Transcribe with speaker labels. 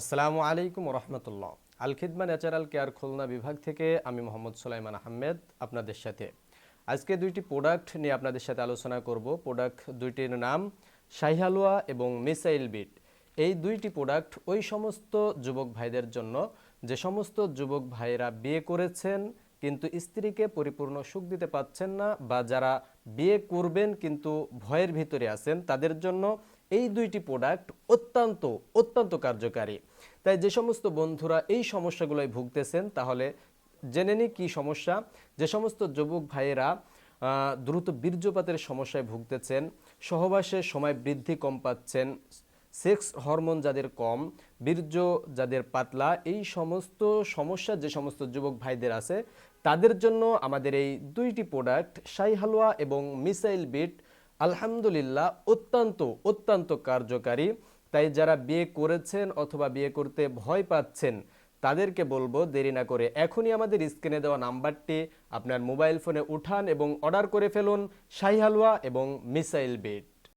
Speaker 1: আসসালামু আলাইকুম রহমতুল্লাহ আল খিদমা ন্যাচারাল কেয়ার খুলনা বিভাগ থেকে আমি মোহাম্মদ সুলাইমান আহমেদ আপনাদের সাথে। আজকে দুইটি প্রোডাক্ট নিয়ে আপনাদের সাথে আলোচনা করব। প্রোডাক্ট দুইটির নাম শাহি হালুয়া এবং মিসাইল বিট। এই দুইটি প্রোডাক্ট ওই সমস্ত যুবক ভাইদের জন্য, যে সমস্ত যুবক ভাইরা বিয়ে করেছেন কিন্তু স্ত্রীকে পরিপূর্ণ সুখ দিতে পাচ্ছেন না বা যারা বিয়ে করবেন কিন্তু ভয়ের ভিতরে আছেন, তাদের জন্য এই দুইটি প্রোডাক্ট অত্যন্ত অত্যন্ত কার্যকারী। তাই যে সমস্ত বন্ধুরা এই সমস্যাগুলোয় ভুগতেছেন, তাহলে জেনে নিই কী সমস্যা। যে সমস্ত যুবক ভাইয়েরা দ্রুত বীর্যপাতের সমস্যায় ভুগতেছেন সহবাসের সময় বৃদ্ধি কম পাচ্ছেন, সেক্স হরমোন যাদের কম, বীর্য যাদের পাতলা, এই সমস্ত সমস্যা যে সমস্ত যুবক ভাইদের আছে, তাদের জন্য আমাদের এই দুইটি প্রোডাক্ট শাই হালুয়া এবং মিসাইল বিট আলহামদুলিল্লাহ, অত্যন্ত অত্যন্ত কার্যকারী। তাই যারা বিয়ে করেছেন অথবা বিয়ে করতে ভয় পাচ্ছেন, তাদেরকে বলব দেরি না করে এখনই আমাদের স্ক্রিনে দেওয়া নাম্বারটি আপনার মোবাইল ফোনে উঠান এবং অর্ডার করে ফেলুন শাহি হালুয়া এবং মিসাইল বিট